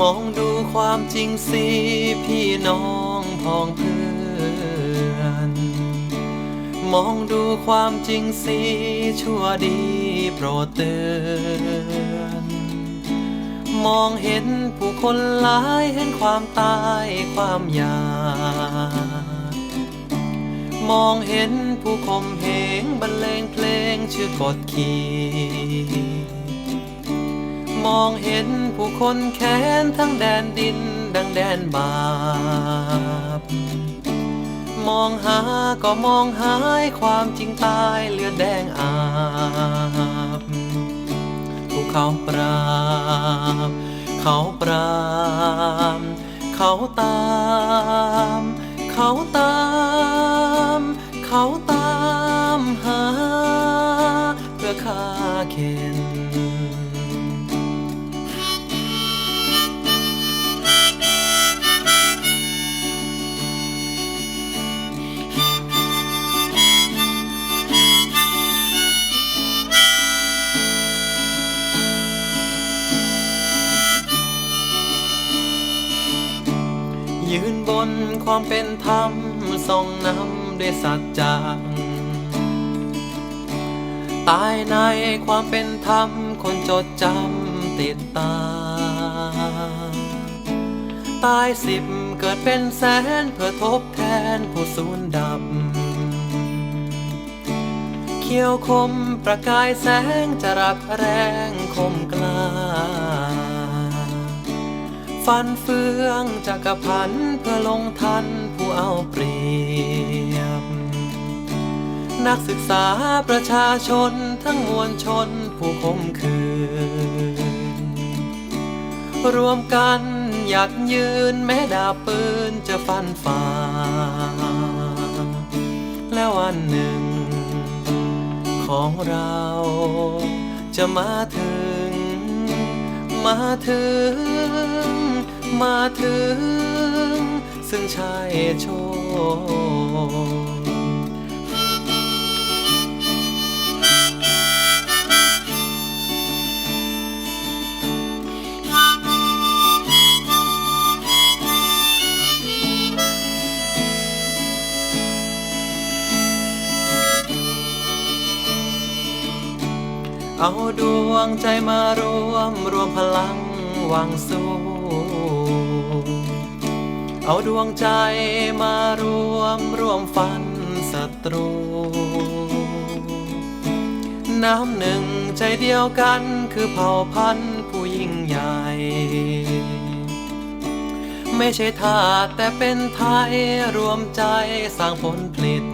มองดูความจริงสิพี่น้องพ้องเพื่อน มองดูความจริงสิชั่วดีโปรดเตือน มองเห็นผู้คนหลายเห็นความตายความอยากมองเห็นผู้คมเหงบรรเลงเพลงชื่อกดขี่ มองเห็นผู้คนแค้นทั้งแดนดินดังแดนบาป มองหาก็มองหายความจริงตายเลือดแดงอาบผู้เขาปราบ เขาปราบ เขาตาม เขาตาม เขาตามหา เพื่อฆ่าเข็น ยืนบนความเป็นธรรมทรงนำด้วยสัจจังตายในความเป็นธรรมคนจดจำติดตา ตายสิบเกิดเป็นแสนเพื่อทดแทนผู้สูญดับ เขียวคมประกายแสงจะรักแรงคมกล้า ฟันเฟืองจักรพันเพื่อลงทันผู้เอาเปรียบ นักศึกษาประชาชนทั้งมวลชนผู้คมคืน รวมกันหยัดยืนแม้ดาบปืนจะฟันฝ่า แล้ววันหนึ่ง ของเราจะมาถึง มาถึง มาถึง ซึ่งชายโชคเอาดวงใจมารวมรวมพลังหวังสู้ เอาดวงใจมารวมรวมฟันศัตรู น้ำหนึ่งใจเดียวกันคือเผ่าพันธุ์ผู้ยิ่งใหญ่ ไม่ใช่ทาสแต่เป็นไทยรวมใจสร้างผลผลิต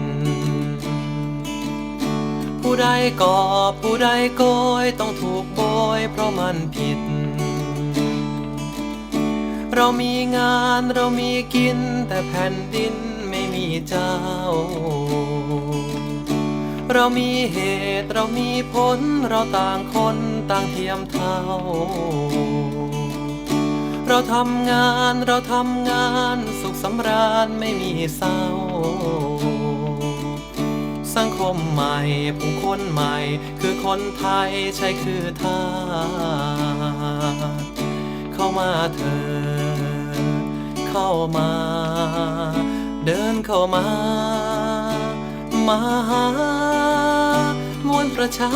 ผู้ใดก่อผู้ใดโกยต้องถูกโบยเพราะมันผิด เรามีงานเรามีกิน แต่แผ่นดินไม่มีเจ้า เรามีเหตุเรามีผล เราต่างคนต่างเทียมเท่า เราทำงานเราทำงานสุขสำราญไม่มีเศร้า สังคมใหม่ผู้คนใหม่ คือคนไทยใช่คือทาส เข้ามาเธอ เข้ามา เดินเข้ามา มาหามวลประชา